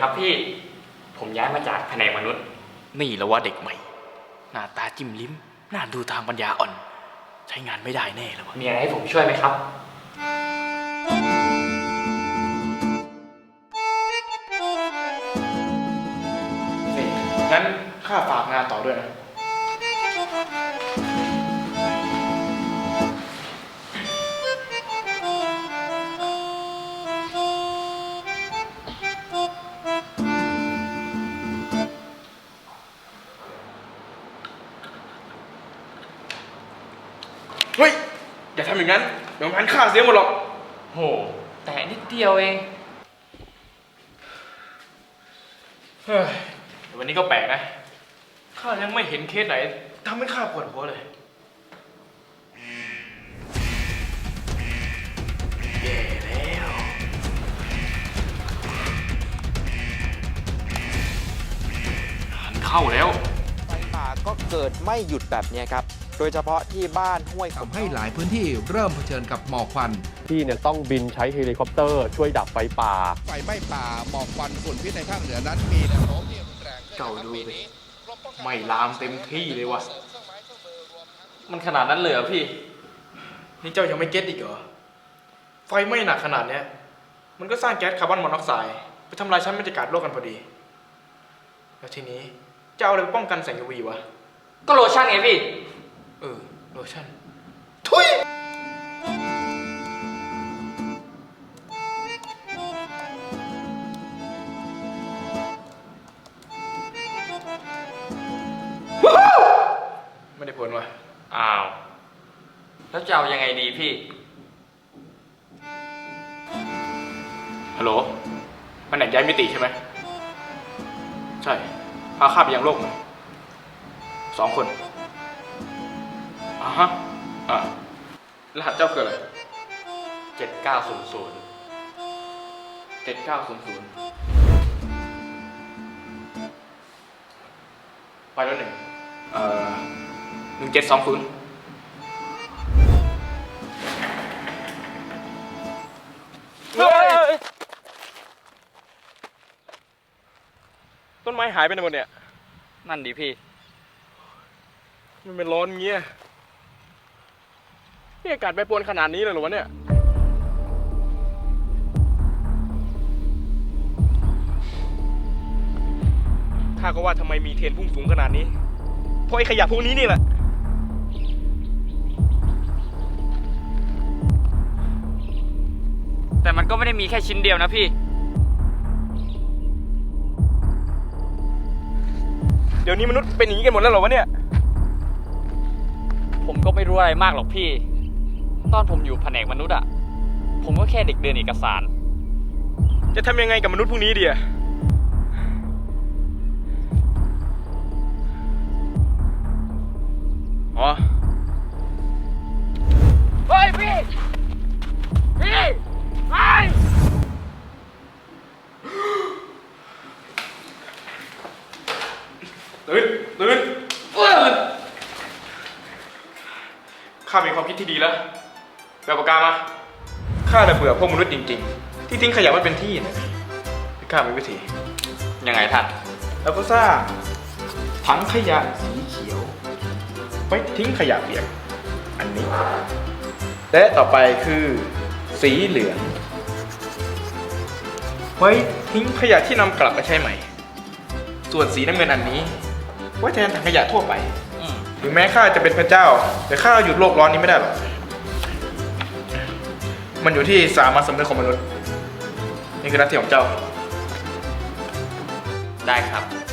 ครับพี่ ผมย้ายมาจากแผนกมนุษย์ นี่แล้วว่าเด็กใหม่ หน้าตาจิ้มลิ้ม หน้าดูทางปัญญาอ่อน ใช้งานไม่ได้แน่เลยวะมีอะไรให้ผมช่วยไหมครับ นี่งั้นข้าฝากงานต่อด้วยนะำอย่างนั้นเดี๋ยวงานข้าเสียหมดหรอก โห แต่นิดเดียวเอง เฮ้ยแต่วันนี้ก็แปลกนะ ข้ายังไม่เห็นเคสไหนทำให้ข้าปวดหัวเลย แย่แล้วงานเข้าแล้วไฟป่า ก็เกิดไม่หยุดแบบเนี้ยครับ โดยเฉพาะที่บ้านห้วยขมทำให้หลายพื้นที่เริ่มเผชิญกับหมอกควัน ที่เนี่ยต้องบินใช้เฮลิคอปเตอร์ ช่วยดับไฟป่า ไฟไหม้ป่าหมอกควันฝุ่นพิษในภาคเหนือนั้นมีแนวโน้มที่รุนแรงขึ้นเจ้าดูปีดินี้ไม่ลามเต็มที่เลยวะมันขนาดนั้นเลยเหรอพี่ นี่เจ้ายังไม่เก็ตอีกเหรอ ไฟไหม้หนักขนาดเนี้ย มันก็สร้างแก๊สคาร์บอนมอนอกไซด์ไปทำลายชั้นบรรยากาศโลกกันพอดี แล้วทีนี้ จะเอาอะไรไปป้องกันแสง UV วะ ก็โลชั่นไงพี่ เออ โลชั่น ทุย ไม่ได้ผลว่ะ อ้าว แล้วจะเอายังไงดีพี่ ฮัลโหลแผนกย้ายมิติใช่ไหม ใช่ พาข้าไปยังโลกหน่อยสองคนอ่าฮะอ่ารหัสเจ้าคืออะไร7900เจ็ดเก้าศูนย์ศูนย์ไปแล้วหนึ่งเอ่อหนึ่งเจ็ดสองศูนย์ ต้นไม้หายไปไหนหมดเนี่ย นั่นดีพี่ มันเป็นร้อนเงี้ยนี่อากาศไปปรวนขนาดนี้เลยเหรอวะเนี่ย ข้าก็ว่าทำไมมีเทรนพุ่งสูงขนาดนี้ เพราะไอ้ขยะพวกนี้นี่แหละ แต่มันก็ไม่ได้มีแค่ชิ้นเดียวนะพี่ เดี๋ยวนี้มนุษย์เป็นอย่างนี้กันหมดแล้วเหรอวะเนี่ย ผมก็ไม่รู้อะไรมากหรอกพี่ ตอนผมอยู่แผนกมนุษย์อะผมก็แค่เด็กเดินเอกสาร จะทำยังไงกับมนุษย์พวกนี้ดีอะอ๋อ เฮ้ยพี่พี่ไอ้ ตื่น ตื่นตื่น ข้ามีความคิดที่ดีแล้วไปเอาปากกามา ข้าเลยเบื่อพวกมนุษย์จริง ๆ ที่ทิ้งขยะไม่เป็นที่นะข้ามีวิธี ยังไงท่าน แล้วก็สร้างถังขยะสีเขียว ไว้ทิ้งขยะเปียก อันนี้ และต่อไปคือสีเหลือง ไว้ทิ้งขยะที่นำกลับมาใช้ใหม่ ส่วนสีน้ำเงินอันนี้ ไว้แทนถังขยะทั่วไป ถึงแม้ข้าจะเป็นพระเจ้า แต่ข้าหยุดโลกร้อนนี้ไม่ได้หรอก มันอยู่ที่สามัญสำนึกของมนุษย์ นี่คือหน้าที่ของเจ้า ได้ครับ